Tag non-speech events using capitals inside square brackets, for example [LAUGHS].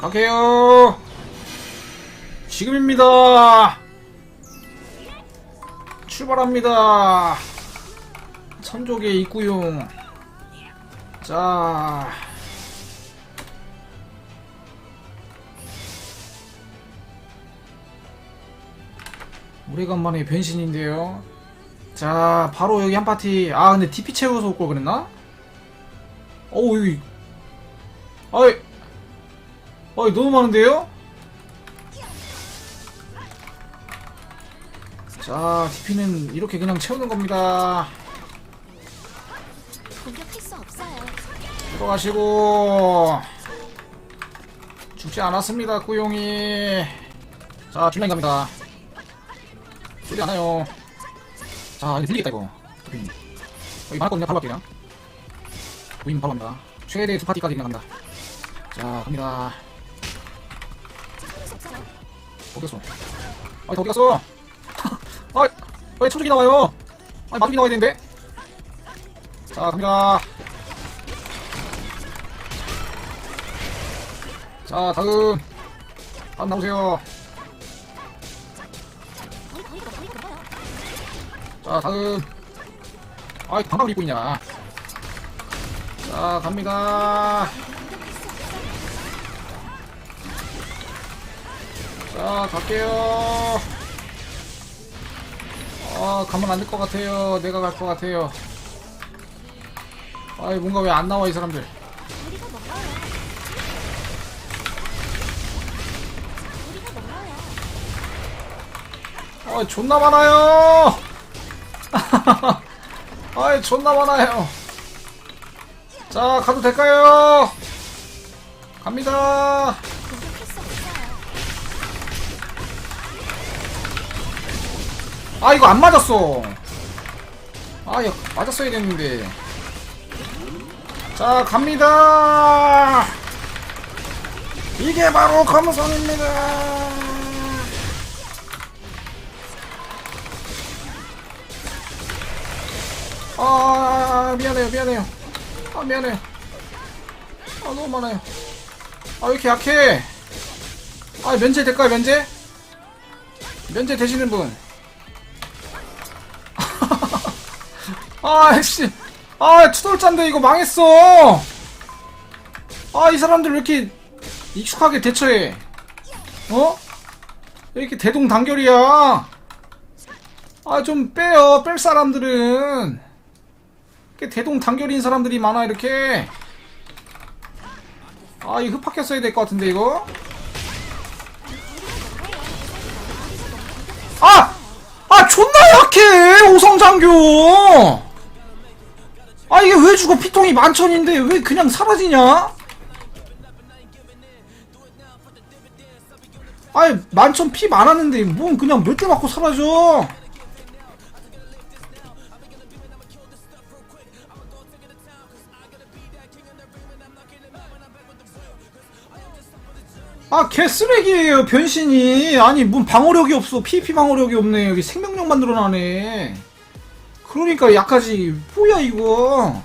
갈게요. 지금입니다. 출발합니다. 천족의 입구용. 자. 오래간만에 변신인데요. 자, 바로 여기 한 파티. 아, 근데 TP 채워서 올 걸 그랬나? 어우, 여기. 아이. 아이, 너무 많은데요? 자, TP는 이렇게 그냥 채우는 겁니다. 공격할 수 없어요. 들어가시고. 죽지 않았습니다, 꾸용이. 자, 중량 갑니다. 안 나요. 자, 이거 들리겠다, 이거. 부인. 여기 많았거든요, 바로 갈게요. 부인 바로 갑니다. 최대 두 파티까지 그냥 갑니다. 자, 갑니다. 어디 갔어? 아니, 어디 갔어? [LAUGHS] 아, 왜 초족이 나와요? 아니, 마tuk이 나와야 되는데? 자, 갑니다. 자, 다음. 다음 나오세요. 자, 다음. 아이, 방방을 입고 있냐. 자, 갑니다. 자, 갈게요. 아, 가면 안 될 것 같아요. 내가 갈 것 같아요. 아이, 뭔가 왜 안 나와, 이 사람들. 아, 존나 많아요. [LAUGHS] 아이, 존나 많아요. 자, 가도 될까요? 갑니다. 아, 이거 안 맞았어. 아, 이거 맞았어야 됐는데. 자, 갑니다. 이게 바로 감성입니다. 아, 미안해요, 미안해요. 아, 미안해요. 아, 너무 많아요. 아, 왜 이렇게 약해? 아, 면제 될까요, 면제? 면제 되시는 분. 아, 씨. 아, 투덜짠데 이거 망했어. 아, 이 사람들 왜 이렇게 익숙하게 대처해? 어? 왜 이렇게 대동단결이야? 아, 좀 빼요. 뺄 사람들은. 이렇게 대동단결인 사람들이 많아, 이렇게. 아, 이거 흡합했어야 될 것 같은데, 이거? 아! 아, 존나 약해! 오성장교! 아, 이게 왜 죽어? 피통이 만천인데 왜 그냥 사라지냐? 아이, 만천 피 많았는데, 뭔 그냥 몇 대 맞고 사라져? 아, 개쓰레기예요, 변신이. 아니, 뭔 방어력이 없어. PP 방어력이 없네. 여기 생명력 만들어놔네. 그러니까 약하지. 뭐야, 이거.